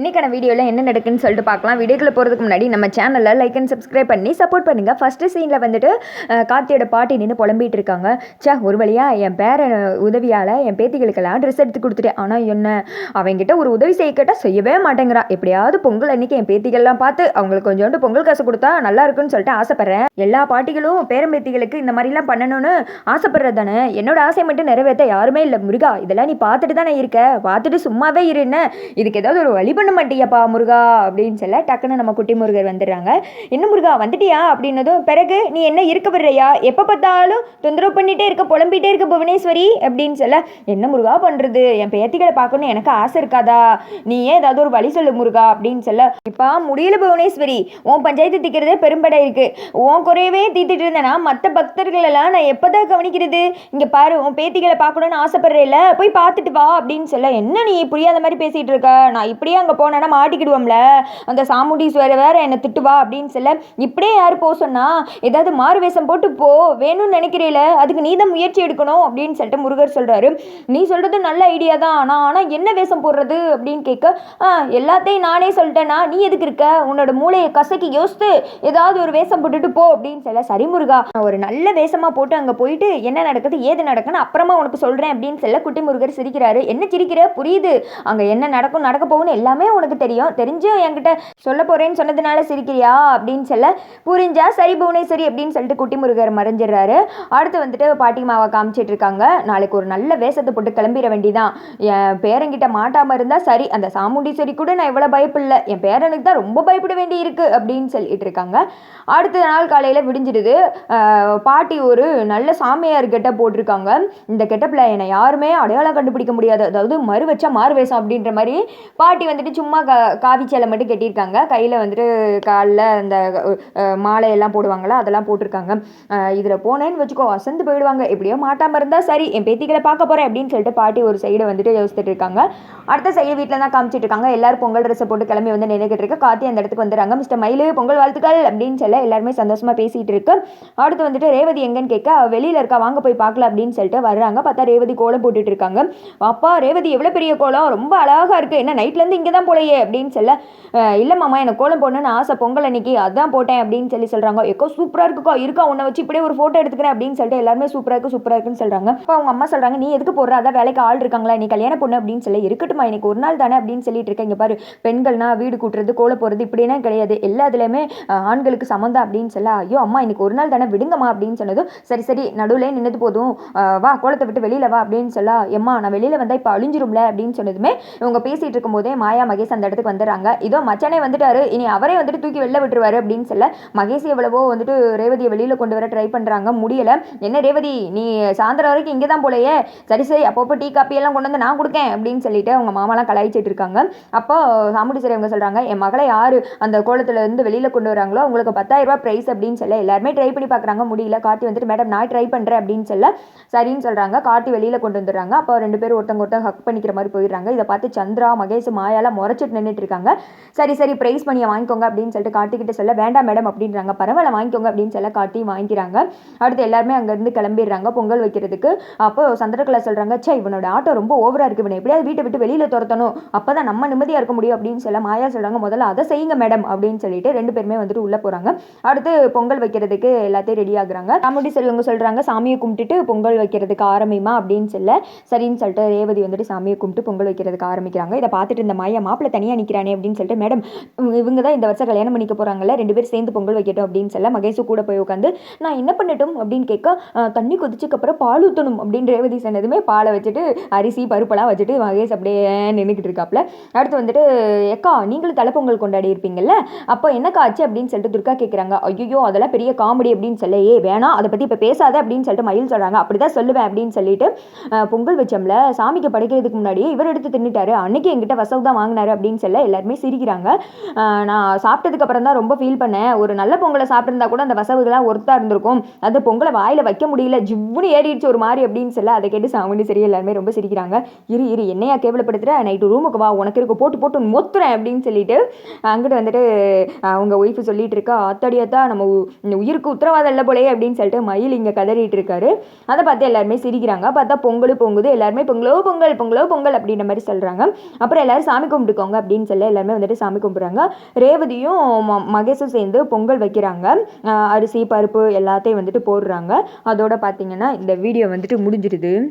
இன்றைக்கான வீடியோவில் என்ன நடக்குன்னு சொல்லிட்டு பார்க்கலாம். வீடியோக்குள்ள போகிறதுக்கு முன்னாடி நம்ம சேனலில் லைக் அண்ட் சப்ஸ்கிரைப் பண்ணி சப்போர்ட் பண்ணுங்கள் ஃபஸ்ட்டு சீனில் வந்துட்டு கார்த்தியோட பாட்டி நின்று புலம்பிகிட்டு இருக்காங்க. ச்சே ஒரு வழியாக என் பேர உதவியால் என் பேத்திகளுக்கெல்லாம் ட்ரெஸ் எடுத்து கொடுத்துட்டேன். ஆனால் என்ன? அவங்ககிட்ட ஒரு உதவி செய்ய கேட்டால் செய்யவே மாட்டேங்கிறா. எப்படியாவது பொங்கல் அன்றைக்கி என் பேத்திகள்லாம் பார்த்து அவங்களுக்கு கொஞ்சோண்டு பொங்கல் காசு கொடுத்தா நல்லா இருக்குன்னு சொல்லிட்டு ஆசைப்பட்றேன். எல்லா பாட்டிகளும் பேரம்பேத்திகளுக்கு இந்த மாதிரிலாம் பண்ணணும்னு ஆசைப்படுறது தானே? என்னோட ஆசை மட்டும் நிறைவேற்ற யாருமே இல்லை. முருகா இதெல்லாம் நீ பார்த்துட்டு தானே இருக்க? பார்த்துட்டு சும்மாவே இருன்னு. இதுக்கு ஏதாவது ஒரு வழி பண்ண மாட்டியாப்பா முருகா அப்படின்னு சொல்ல டக்குன்னு நம்ம குட்டி முருகர் வந்துடுறாங்க. என்ன முருகா வந்துட்டியா? அப்படின்னதும் பிறகு நீ என்ன இருக்க விடுறியா? எப்போ பார்த்தாலும் தொந்தரவு பண்ணிகிட்டே இருக்க புலம்பிட்டே இருக்க புவனேஸ்வரி அப்படின்னு சொல்ல என்ன முருகா பண்ணுறது என் பேத்திகளை பார்க்கணும்னு எனக்கு ஆசை இருக்காதா? நீ ஏன் ஏதாவது ஒரு வழி சொல்லு முருகா அப்படின்னு சொல்ல இப்போ முடியல புவனேஸ்வரி. உன் பஞ்சாயத்து திக்கிறதே பெரும்படை இருக்குது உன் குறையவே தீத்துட்டு இருந்தேன்னா மற்ற பக்தர்கள் எல்லாம் நான் எப்போதான் கவனிக்கிறது? இங்கே பாரு உன் பேத்திகளை பார்க்கணும்னு ஆசைப்படுறேல போய் பார்த்துட்டு வா அப்படின்னு சொல்ல என்ன நீ புரியாத மாதிரி பேசிகிட்டு இருக்க? நான் இப்படியே அங்கே போனேன்னா மாட்டிக்கிடுவோம்ல. அந்த சாமுண்டீஸ்வரர் வேற என்னை திட்டுவா அப்படின்னு சொல்ல இப்படியே யார் போக சொன்னால் ஏதாவது மாறு வேஷம் போட்டு போ வேணும்னு நினைக்கிறீல அதுக்கு நீ தான் முயற்சி எடுக்கணும் அப்படின்னு சொல்லிட்டு முருகர் சொல்கிறாரு நீ சொல்கிறது நல்ல ஐடியா தான் ஆனால் ஆனால் என்ன வேஷம் போடுறது அப்படின்னு கேட்க எல்லாத்தையும் நானே சொல்லிட்டேன்னா நீ எதுக்கு இருக்க? உன்னோட மூளையை கசக்கி யோசித்து ஏதாவது ஒரு வேஷம் போட்டுட்டு போ அப்படின்னு சொல்ல சரி முருகா நான் ஒரு நல்ல வேஷமாக போட்டு அங்கே போயிட்டு என்ன நடக்குது ஏது நடக்குன்னு அப்புறமா உனக்கு சொல்கிறேன் அப்படின்னு சொல்ல குட்டி முருகர் சிரிக்கிறாரு. என்ன சிரிக்கிற? புரியுது. அங்கே என்ன நடக்கும் நடக்க போகும்னு எல்லாமே உனக்கு தெரியும். தெரிஞ்சு என்கிட்ட சொல்ல போகிறேன்னு சொன்னதுனால சிரிக்கிறியா? அப்படின்னு சொல்ல புரிஞ்சா சரி புவனேஸ்வரி அப்படின்னு சொல்லிட்டு குட்டி முருகர் மறைஞ்சிடுறாரு. அடுத்து வந்துட்டு பாட்டி மாவை காமிச்சிட்டு இருக்காங்க. நாளைக்கு ஒரு நல்ல வேஷத்தை போட்டு கிளம்பிட வேண்டிதான். என் பேரங்கிட்ட மாட்டாமல் இருந்தால் சரி அந்த சாமுண்டீஸ்வரி கூட நான் இவ்வளோ பயப்பில்லை. என் பேரனுக்கு தான் ரொம்ப பயப்பட வேண்டி இருக்கு அப்படின்னு சொல்லிட்டு இருக்காங்க. அடுத்த நாள் காலையில் விடிஞ்சிடுது. பாட்டி ஒரு நல்ல சாமியார் கெட்டப் போட்டிருக்காங்க. இந்த கெட்டப்பில் என்னை யாருமே அடையாளம் கண்டுபிடிக்க முடியாது. அதாவது மறு வச்சா மாறு வேஷம் அப்படின்ற மாதிரி பாட்டி வந்துட்டு சும்மா கா காவி சேலை மட்டும் கட்டியிருக்காங்க. கையில் வந்துட்டு காலில் அந்த மாலையெல்லாம் போடுவாங்களா? அதெல்லாம் போட்டிருக்காங்க. இதில் போனேன்னு வச்சுக்கோ அசந்து போயிடுவாங்க. எப்படியோ மாட்டாமல் இருந்தால் சரி என் பேத்திகளை பார்க்க போகிறேன் அப்படின்னு சொல்லிட்டு பாட்டி ஒரு சைடு வந்துட்டு யோசிச்சுட்டு இருக்காங்க. அடுத்த சைடு வீட்டில் தான் காமிச்சிட்டு இருக்காங்க. எல்லாரும் பொங்கல் ட்ரெஸ்ஸை போட்டு கிளம்பி வந்து நினைக்கிட்டு இருக்க. காத்தி அந்த இடத்துக்கு வந்துடுறாங்க. மிஸ்டர் மயிலு பொங்கல் வாழ்த்துக்கள் அப்படின்னு சொல்ல எல்லாருமே சந்தோஷமாக பேசிகிட்டு இருக்கு. அடுத்து வந்துட்டு ரேவதி எங்கன்னு கேட்க வெளியில் இருக்கா வாங்க போய் பார்க்கலாம் அப்படின்னு சொல்லிட்டு வர்றாங்க. பார்த்தா ரேவதி கோலம் போட்டுட்டு இருக்காங்க. அப்பா ரேவதி எவ்வளோ பெரிய கோலம்? ரொம்ப அழகாக இருக்குது என்ன நைட்லேருந்து இங்கே தான் போலையே அப்படின்னு சொல்ல இல்லை மாமா எனக்கு கோலம் போடணும்னு ஆசை பொங்கல் அன்னைக்கு அதான் போட்டேன் அப்படின்னு சொல்லி சொல்கிறாங்க எக்கோ சூப்பராக இருக்குக்கோ இருக்கா உன்னை வச்சு இப்படியே ஒரு ஃபோட்டோ எடுத்துக்கிறேன் அப்படின்னு சொல்லிட்டு எல்லாருமே சூப்பராக இருக்கு சூப்பராக இருக்குன்னு சொல்கிறாங்க இப்போ அவங்க அம்மா சொல்கிறாங்க நீ எதுக்கு போடுற? அதான் வேலைக்கு ஆள் இருக்காங்களா? நீ கல்யாண பொண்ணு அப்படின்னு சொல்லி இருக்கட்டுமா இன்னைக்கு ஒரு நாள் தானே அப்படின்னு சொல்லிட்டு இருக்கேன் இங்கே பாரு பெண்கள்னா வீடு கூட்டுறது கோல போறது இப்படின்னா கிடையாது. எல்லாத்துலேயுமே ஆண்களுக்கு சம்மந்தம் அப்படின்னு சொல்ல ஐயோ அம்மா இன்னைக்கு ஒரு நாள் தானே விடுங்கம்மா அப்படின்னு சொன்னதும் சரி சரி நடுவில் நின்னது போதும். வா கோலத்தை விட்டு வெளியில வா அப்படின்னு சொல்ல எம்மா நான் வெளியில் வந்தால் இப்போ அழிஞ்சிரும்ல அப்படின்னு சொன்னதுமே இவங்க பேசிகிட்டு இருக்கும்போதே மாயா மகேஷ் அந்த இடத்துக்கு வந்துடுறாங்க. இதோ மச்சானே வந்துட்டாரு. இனி அவரே வந்துட்டு தூக்கி வெளில விட்டுருவாரு அப்படின்னு சொல்ல மகேஷ் எவ்வளவோ வந்துட்டு ரேவதியை வெளியில் கொண்டு வர ட்ரை பண்ணுறாங்க முடியலை. என்ன ரேவதி? நீ சாயந்தரம் வரைக்கும் இங்கே தான் போலையே. சரி சரி. அப்பப்போ டீ காப்பி எல்லாம் கொண்டு வந்து நான் கொடுக்கேன் அப்படின்னு சொல்லிட்டு அவங்க மாமாலாம் கலாய்ச்சிட்டு இருக்காங்க. அப்போ சாமுண்டீஸ்வரி அவங்க சொல்கிறாங்க என் மகளை யார் அந்த கோலத்துலேருந்து வெளியில் கொண்டு வராங்களோ உங்களுக்கு பத்தாயிரம் ப்ரைஸ் அப்படின்னு சொல்ல எல்லாருமே ட்ரை பண்ணி பார்க்குறாங்க. முடியல. காட்டி வந்துட்டு மேடம் நான் ட்ரை பண்ணுறேன் அப்படின்னு சொல்ல சரின்னு சொல்கிறாங்க காட்டி வெளியில் கொண்டு வந்துடுறாங்க. அப்போ ரெண்டு பேரும் ஒருத்தங்க ஒருத்தங்க ஹக் பண்ணிக்கிற மாதிரி போயிடுறாங்க. இதை பார்த்து சந்திரா மகேஷ் மாயாலாம் முறைச்சிட்டு நின்றுட்டு இருக்காங்க. சரி சரி ப்ரைஸ் பண்ணியை வாங்கிக்கோங்க அப்படின்னு சொல்லிட்டு காட்டிக்கிட்டு சொல்ல வேண்டாம் மேடம் அப்படின்றாங்க. பரவாயில்ல வாங்கிக்கோங்க அப்படின்னு சொல்ல காட்டி வாங்கிக்கிறாங்க. அடுத்து எல்லாருமே அங்கேருந்து கிளம்பிடுறாங்க பொங்கல் வைக்கிறதுக்கு. அப்போ சந்திரகலா சொல்கிறாங்க சே இவனோட ஆட்டோ ரொம்ப ஓவராக இருக்குது இவனை எப்படியாவது வீட்டை விட்டு வெளியில் துரத்தணும். அப்பதான் நம்ம நிம்மதியாக இருக்க முடியும் அப்படின்னு சொல்ல மாயா சொல்கிறாங்க முதல்ல அதை செய்யுங்க மேடம் அப்படின்னு சொல்லிட்டு ரெண்டு பேருமே வந்துட்டு உள்ளே போகிறாங்க அடுத்து பொங்கல் வைக்கிறதுக்கு எல்லாத்தையும் ரெடி ஆகுறாங்க. சாமுண்டி செல்வங்க சொல்கிறாங்க சாமியை கும்பிட்டுட்டு பொங்கல் வைக்கிறதுக்கு ஆரம்பிமா அப்படின்னு சொல்ல சரின்னு சொல்லிட்டு ரேவதி வந்துட்டு சாமியை கும்பிட்டு பொங்கல் வைக்கிறதுக்கு ஆரம்பிக்கிறாங்க. இதை பார்த்துட்டு இந்த மாயா மாப்பிள்ளை தனியாக நிற்கிறானே அப்படின்னு சொல்லிட்டு மேடம் இவங்க தான் இந்த வருஷம் கல்யாணம் பண்ணிக்க போகிறாங்கல்ல ரெண்டு பேரும் சேர்ந்து பொங்கல் வைக்கட்டும் அப்படின்னு சொல்ல மகேஷு கூட போய் உட்காந்து நான் என்ன பண்ணட்டும்? அப்படின்னு கேட்க தண்ணி கொதிச்சக்கப்புறம் பால் ஊற்றணும் அப்படின்னு ரேவதி சொன்னதுமே பாலை வச்சுட்டு அரிசி பருப்பெல்லாம் வச்சுட்டு மகேஷ் அப்படியே நின்றுக்கிட்டு இருக்காப்புல. அடுத்து வந்துட்டு எக்கா நீங்களும் தலைப்பொங்கல் கொண்டாடி இருப்பீங்கல்ல அப்போ என்னக்கா ஆச்சு? அப்படின்னு சொல்லிட்டு துர்கா கேட்குறாங்க ஐயோ அதெல்லாம் பெரிய காமெடி அப்படின்னு சொல்ல ஏ வேணாம் அதை பற்றி இப்போ பேசாத அப்படின்னு சொல்லிட்டு மயில் சொல்கிறாங்க அப்படி தான் சொல்லுவேன் அப்படின்னு சொல்லிட்டு பொங்கல் வச்சோம்ல சாமிக்கு படைக்கிறதுக்கு முன்னாடி இவர் எடுத்து தின்னுட்டாரு அன்னைக்கு என்கிட்ட வசவு தான் வாங்கினார் அப்படின்னு சொல்ல எல்லாருமே சிரிக்கிறாங்க. நான் சாப்பிட்டதுக்கு அப்புறம் தான் ரொம்ப ஃபீல் பண்ணேன். ஒரு நல்ல பொங்கலை சாப்பிட்ருந்தா கூட அந்த வசவுகள்லாம் ஒருத்தா இருந்திருக்கும். அந்த பொங்கலை வாயில வைக்க முடியல. ஜிவ்னு ஏறிடுச்சு ஒரு மாதிரி அப்படின்னு சொல்ல அதை கேட்டு சாமண்டி சரி எல்லாருமே ரொம்ப சிரிக்கிறாங்க. இரு இரு என்னையா கேவலப்படுத்துற? நைட்டு ரூமுக்கு வா உனக்கு இருக்க போட்டு போட்டு மொத்துறேன் அப்படின்னு சொல்லிட்டு அங்கிட்டு வந்துட்டு அவங்க ஒய்ஃபு சொல்லிட்டு இருக்கா அத்தடியாத்தா நம்ம உயிருக்கு உத்தரவாதம் இல்லை போலயே அப்படின்னு சொல்லிட்டு மயில் இங்கே கதறிட்டு இருக்காரு. அதை பார்த்து எல்லாருமே சிரிக்கிறாங்க. பார்த்தா பொங்கல் பொங்குது. எல்லாருமே பொங்கலோ பொங்கல் பொங்கலோ பொங்கல் அப்படின்ற மாதிரி சொல்கிறாங்க அப்புறம் எல்லாரும் சாமி கும்பிட்டு கும்பிட்டுக்கோங்க அப்படின்னு சொல்லி எல்லாருமே வந்துட்டு சாமி கும்பிட்றாங்க. ரேவதியும் மகேஷும் சேர்ந்து பொங்கல் வைக்கிறாங்க. அஹ் அரிசி பருப்பு எல்லாத்தையும் வந்துட்டு போடுறாங்க. அதோட பார்த்தீங்கன்னா இந்த வீடியோ வந்துட்டு முடிஞ்சிடுது